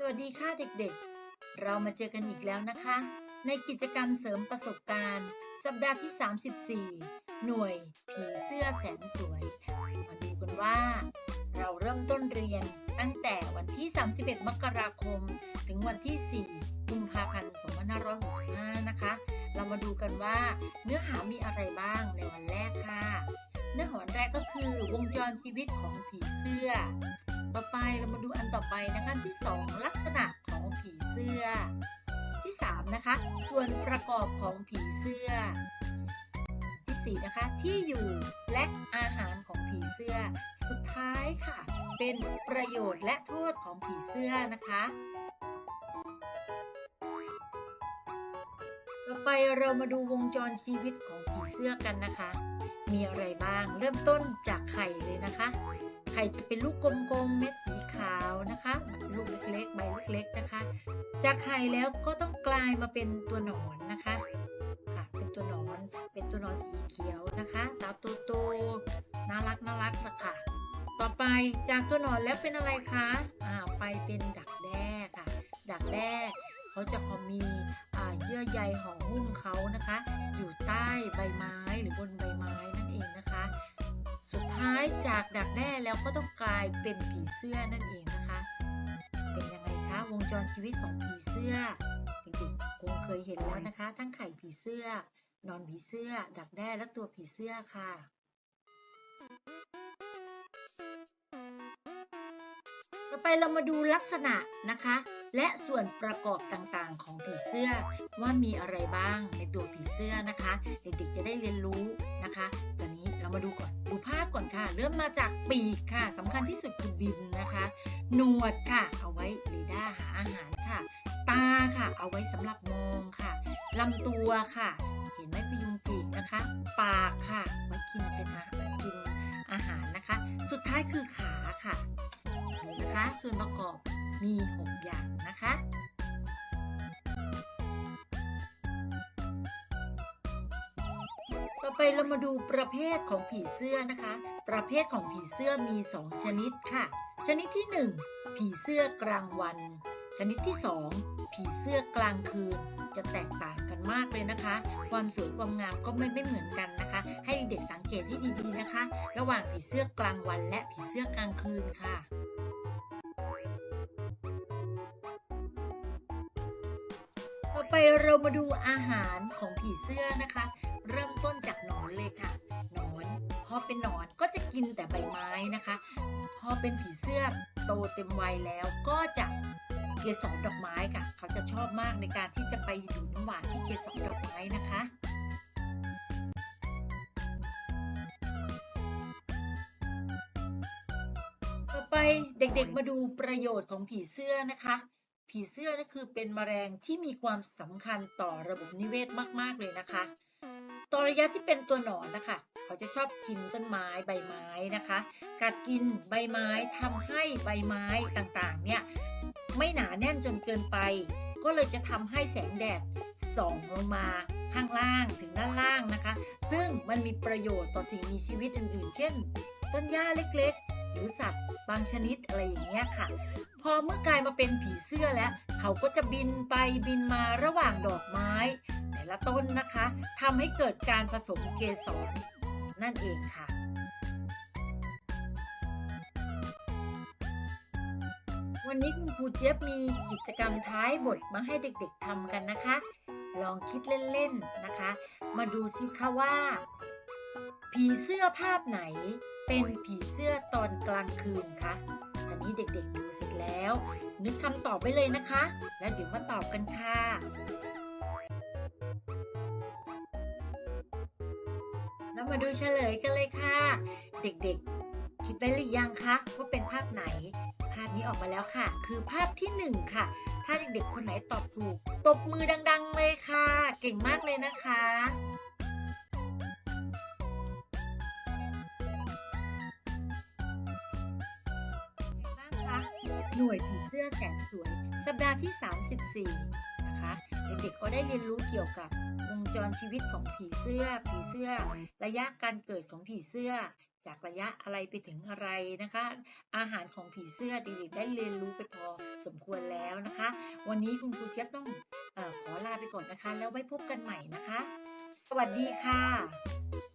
สวัสดีค่ะเด็กๆ เรามาเจอกันอีกแล้วนะคะ ในกิจกรรมเสริมประสบการณ์ สัปดาห์ที่ 34 หน่วยผีเสื้อแสนสวย มาดูกันว่า เราเริ่มต้นเรียนตั้งแต่วันที่ 31 มกราคม ถึงวันที่ 4 กุมภาพันธ์ 2565 นะคะ เรามาดูกันว่าเนื้อหามีอะไรบ้างในวันแรกค่ะ เนื้อหาวันแรกก็คือวงจรชีวิตของผีเสื้อ ต่อไปเรามาดูอันต่อไปนะคะที่ 2 ลักษณะของผีเสื้อ ที่ 3 นะคะ ส่วนประกอบของผีเสื้อ ที่ 4 นะคะ ที่อยู่และอาหารของผีเสื้อ สุดท้ายค่ะ เป็นประโยชน์และโทษของผีเสื้อนะคะต่อไปเรามาดูวงจรชีวิตของผีเสื้อกันนะคะ มีอะไรบ้าง เริ่มต้นจากไข่เลยนะคะ ไข่จะเป็นลูกกลมๆเม็ดสีขาวนะคะ ลูกเล็กๆใบเล็กๆนะคะ จากไข่แล้วก็ต้องกลายมาเป็นตัวหนอนนะคะค่ะเป็นตัวหนอนเป็นตัวหนอนสีเขียวนะคะตาโตๆน่ารักน่ารักนะคะต่อไปจากตัวหนอนแล้วเป็นอะไรคะอ่าไปเป็นดักแด้ค่ะ ดักแด้เขาจะพอมีอ่าเยื่อใยห่อหุ้มเขานะคะ อยู่ใต้ใบไม้หรือบนใบไม้ เองนะคะ สุดท้ายจากดักแด้แล้วก็ต้องกลายเป็นผีเสื้อนั่นเองนะคะ เป็นยังไงคะวงจรชีวิตของผีเสื้อเด็กๆคงเคยเห็นแล้วนะคะ ทั้งไข่ผีเสื้อนอนผีเสื้อ ดักแด้และตัวผีเสื้อค่ะต่อไปเรามาดูลักษณะนะคะ และส่วนประกอบต่างๆ ของผีเสื้อว่ามีอะไรบ้างในตัวผีเสื้อนะคะ เด็กๆจะได้เรียนรู้นะคะตอนนี้ เรามาดูก่อนดูภาพก่อนค่ะ เริ่มมาจากปีกค่ะสำคัญที่สุดคือบินนะคะหนวดค่ะ เอาไว้เรดาร์หาอาหารค่ะ ตาค่ะ เอาไว้สำหรับมองค่ะลำตัวค่ะ เห็นไหมพยุงปีกนะคะ ปากค่ะไว้กินเป็นอาหารกินอาหารนะคะ สุดท้ายคือขาค่ะนะคะ ส่วนประกอบมี 6 อย่างนะคะ ไปเรามาดูประเภทของผีเสื้อนะคะ ประเภทของผีเสื้อมี 2 ชนิดค่ะ ชนิดที่ 1 ผีเสื้อกลางวัน ชนิดที่ 2 ผีเสื้อกลางคืน จะแตกต่างกันมากเลยนะคะ ความสวยความงามก็ไม่ไม่เหมือนกันนะคะ ให้เด็กสังเกตให้ดีๆนะคะ ระหว่างผีเสื้อกลางวัน และผีเสื้อกลางคืนค่ะต่อไปเรามาดูอาหารของผีเสื้อนะคะ เริ่มต้นจากหนอนเลยค่ะหนอนพอเป็นหนอนก็จะกินแต่ใบไม้นะคะ พอเป็นผีเสื้อโตเต็มวัยแล้วก็จะเกสรดอกไม้ค่ะ เขาจะชอบมากในการที่จะไปดูน้ำหวานที่เกสรดอกไม้นะคะต่อไปเด็กๆมาดูประโยชน์ของผีเสื้อนะคะ ผีเสื้อก็คือเป็นแมลงที่มีความสำคัญต่อระบบนิเวศมากๆเลยนะคะ ตอระยะที่เป็นตัวหนอนนะคะ เขาจะชอบกินต้นไม้ใบไม้นะคะกัดกินใบไม้ทำให้ใบไม้ต่างๆ เนี่ยไม่หนาแน่นจนเกินไป ก็เลยจะทำให้แสงแดดส่องลงมาข้างล่างถึงด้านล่างนะคะ ซึ่งมันมีประโยชน์ต่อสิ่งมีชีวิตอื่นๆ เช่น ต้นหญ้าเล็กๆ หรือสัตว์บางชนิดอะไรอย่างเงี้ยค่ะ พอเมื่อกลายมาเป็นผีเสื้อแล้ว เขาก็จะบินไปบินมาระหว่างดอกไม้ แต่ละต้นนะคะทำให้เกิดการผสมเกสรนั่นเองค่ะวันนี้คุณครูเจี๊ยบมีกิจกรรมท้ายบทมาให้เด็กๆทำกันนะคะ ลองคิดเล่นๆนะคะ มาดูซิคะว่า ผีเสื้อภาพไหนเป็นผีเสื้อตอนกลางคืนคะ อันนี้เด็กๆดูเสร็จแล้ว นึกคำตอบไว้เลยนะคะ แล้วเดี๋ยวมาตอบกันค่ะแล้วมาดูเฉลยกันเลยค่ะ เด็กๆ คิดได้หรือยังคะว่าเป็นภาพไหน ภาพนี้ออกมาแล้วค่ะ คือภาพที่หนึ่งค่ะ ถ้าเด็กๆคนไหนตอบถูก ตบมือดัง ๆ เลยค่ะ เก่งมากเลยนะคะ หน่วยผีเสื้อแสนสวย สัปดาห์ที่ 34 นะคะเด็กๆก็ได้เรียนรู้เกี่ยวกับวงจรชีวิตของผีเสื้อ ผีเสื้อ ระยะการเกิดของผีเสื้อ จากระยะอะไรไปถึงอะไรนะคะ อาหารของผีเสื้อเด็กๆได้เรียนรู้ไปพอสมควรแล้วนะคะ วันนี้คุณครูเจี๊ยบต้องออขอลาไปก่อนนะคะ แล้วไว้พบกันใหม่นะคะ สวัสดีค่ะ